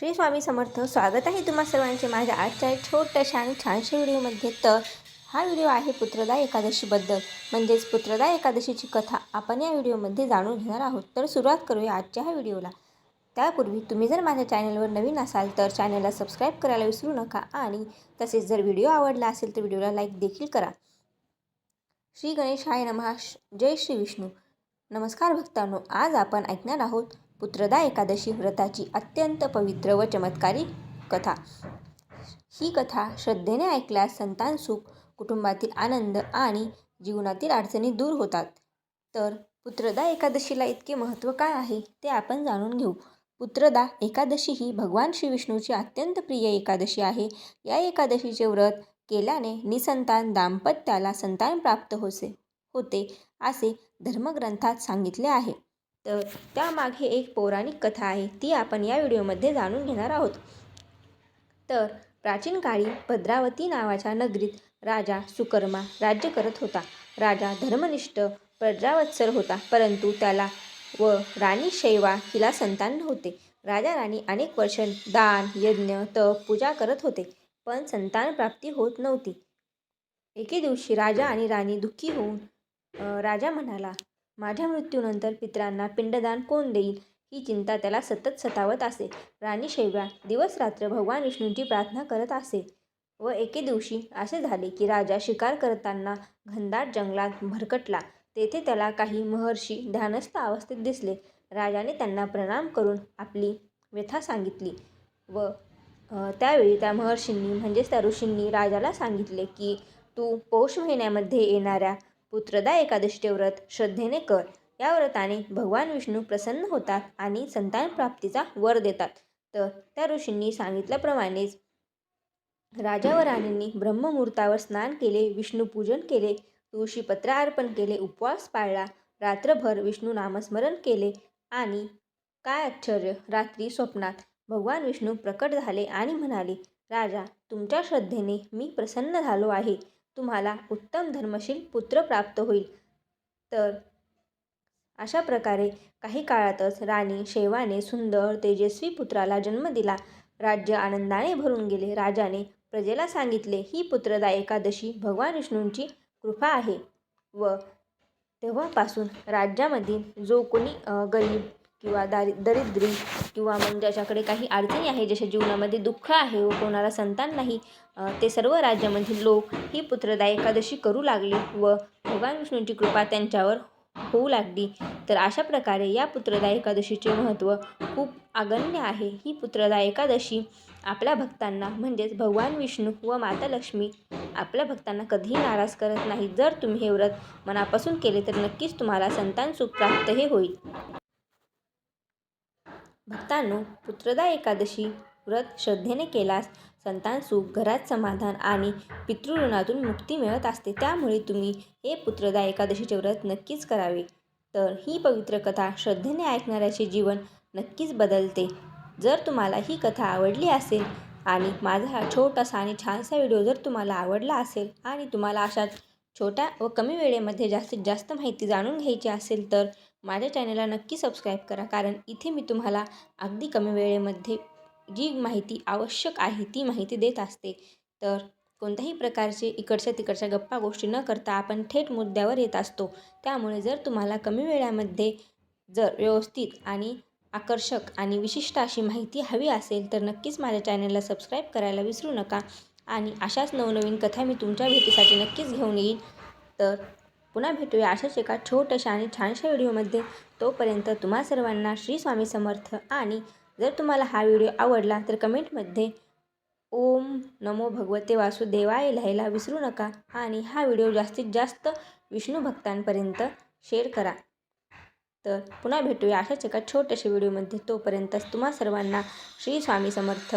श्री स्वामी समर्थ स्वागत आहे तुम्हा सर्वांचे माझ्या आजच्या छोट्याशा आणि छानशा व्हिडिओमध्ये. तर हा व्हिडिओ आहे पुत्रदा एकादशीबद्दल. म्हणजेच पुत्रदा एकादशीची कथा आपण या व्हिडिओमध्ये जाणून घेणार आहोत. तर सुरुवात करूया आजच्या ह्या व्हिडिओला. त्यापूर्वी तुम्ही जर माझ्या चॅनलवर नवीन असाल तर चॅनलला सबस्क्राईब करायला विसरू नका आणि तसेच जर व्हिडिओ आवडला असेल तर व्हिडिओला लाईक देखील करा. श्री गणेश हाय नमः जय श्री विष्णू. नमस्कार भक्तांनो आज आपण ऐकणार आहोत पुत्रदा एकादशी व्रताची अत्यंत पवित्र व चमत्कारी कथा. ही कथा श्रद्धेने ऐकल्यास संतान सुख कुटुंबातील आनंद आणि जीवनातील अडचणी दूर होतात. तर पुत्रदा एकादशीला इतके महत्त्व काय आहे ते आपण जाणून घेऊ. पुत्रदा एकादशी ही भगवान श्री विष्णूची अत्यंत प्रिय एकादशी आहे. या एकादशीचे व्रत केल्याने निसंतान दाम्पत्याला संतान प्राप्त होसे होते असे धर्मग्रंथात सांगितले आहे. तर त्यामागे एक पौराणिक कथा आहे ती आपण या व्हिडिओमध्ये जाणून घेणार आहोत. तर प्राचीन काळी भद्रावती नावाच्या नगरीत राजा सुकर्मा राज्य करत होता. राजा धर्मनिष्ठ प्रजावत्सर होता परंतु त्याला व राणी शैवा हिला संतान नव्हते. राजा राणी अनेक वर्ष दान यज्ञ तप पूजा करत होते पण संतान प्राप्ती होत नव्हती. एके दिवशी राजा आणि राणी दुःखी होऊन राजा म्हणाला माझ्या मृत्यूनंतर पितरांना पिंडदान कोण देईल? ही चिंता त्याला सतत सतावत असे. राणी शैव्या दिवसरात्र भगवान विष्णूंची प्रार्थना करत असे. व एके दिवशी असे झाले की राजा शिकार करताना घनदाट जंगलात भरकटला. तेथे त्याला काही महर्षी ध्यानस्थ अवस्थेत दिसले. राजाने त्यांना प्रणाम करून आपली व्यथा सांगितली व त्यावेळी त्या महर्षींनी म्हणजेच त्या ऋषींनी राजाला सांगितले की तू पौष महिन्यामध्ये येणाऱ्या पुत्रदा एकादशीचे व्रत श्रद्धेने कर. या व्रताने भगवान विष्णू प्रसन्न होतात आणि संतान प्राप्तीचा वर देतात. तर त्या ऋषींनी सांगितल्याप्रमाणेच राजा व राणींनी ब्रह्ममुहूर्तावर स्नान केले विष्णूपूजन केले तुळशीपत्र अर्पण केले उपवास पाळला. रात्रभर विष्णू नामस्मरण केले आणि काय आश्चर्य रात्री स्वप्नात भगवान विष्णू प्रकट झाले आणि म्हणाले राजा तुमच्या श्रद्धेने मी प्रसन्न झालो आहे. तुम्हाला उत्तम धर्मशील पुत्र प्राप्त होईल. तर अशा प्रकारे काही काळातच राणी शेवाने सुंदर तेजस्वी पुत्राला जन्म दिला. राज्य आनंदाने भरून गेले. राजाने प्रजेला सांगितले ही पुत्रदा एकादशी भगवान विष्णूंची कृपा आहे. व तेव्हापासून राज्यामधील जो कोणी गरीब किंवा दारि दरिद्री किंवा म्हणजे मग ज्याच्याकडे काही अडचणी आहे ज्याच्या जीवनामध्ये दुःख आहे व कोणाला संतान नाही ते सर्व राज्यामधील लोक ही पुत्रदा एकादशी करू लागले व भगवान विष्णूंची कृपा त्यांच्यावर होऊ लागली. तर अशा प्रकारे या पुत्रदा एकादशीचे महत्त्व खूप अगण्य आहे. ही पुत्रदा एकादशी आपल्या भक्तांना म्हणजेच भगवान विष्णू व माता लक्ष्मी आपल्या भक्तांना कधीही नाराज करत नाही जर तुम्ही हे व्रत मनापासून केले तर नक्कीच तुम्हाला संतान सुख प्राप्त हे होईल. भक्तांनो पुत्रदा एकादशी व्रत श्रद्धेने केल्यास संतान सुख घरात समाधान आणि पितृऋणातून मुक्ती मिळत असते. त्यामुळे तुम्ही हे पुत्रदा एकादशीचे व्रत नक्कीच करावे. तर ही पवित्र कथा श्रद्धेने ऐकणाऱ्याचे जीवन नक्कीच बदलते. जर तुम्हाला ही कथा आवडली असेल आणि माझा हा छोटासा आणि छानसा व्हिडिओ जर तुम्हाला आवडला असेल आणि तुम्हाला अशाच छोट्या व कमी वेळेमध्ये जास्तीत जास्त माहिती जाणून घ्यायची असेल तर माझ्या चॅनलला नक्की सबस्क्राईब करा. कारण इथे मी तुम्हाला अगदी कमी वेळेमध्ये जी माहिती आवश्यक आहे ती माहिती देत असते. तर कोणत्याही प्रकारचे इकडच्या तिकडच्या गप्पा गोष्टी न करता आपण थेट मुद्द्यावर येत असतो. त्यामुळे जर तुम्हाला कमी वेळामध्ये जर व्यवस्थित आणि आकर्षक आणि विशिष्ट अशी माहिती हवी असेल तर नक्कीच माझ्या चॅनलला सबस्क्राईब करायला विसरू नका. आणि अशाच नवनवीन कथा मी तुमच्या भेटीसाठी नक्कीच घेऊन येईन. तर पुन्हा भेटूया अशाच एका छोट्याशा आणि छानशा व्हिडिओमध्ये. तोपर्यंत तुम्हा सर्वांना श्री स्वामी समर्थ. आणि जर तुम्हाला हा व्हिडिओ आवडला तर कमेंटमध्ये ओम नमो भगवते वासुदेवाय लिहायला विसरू नका. आणि हा व्हिडिओ जास्तीत जास्त विष्णू भक्तांपर्यंत शेअर करा. तर पुन्हा भेटूया अशाच एका छोट्याशा व्हिडिओमध्ये. तोपर्यंत तुम्हा सर्वांना श्री स्वामी समर्थ.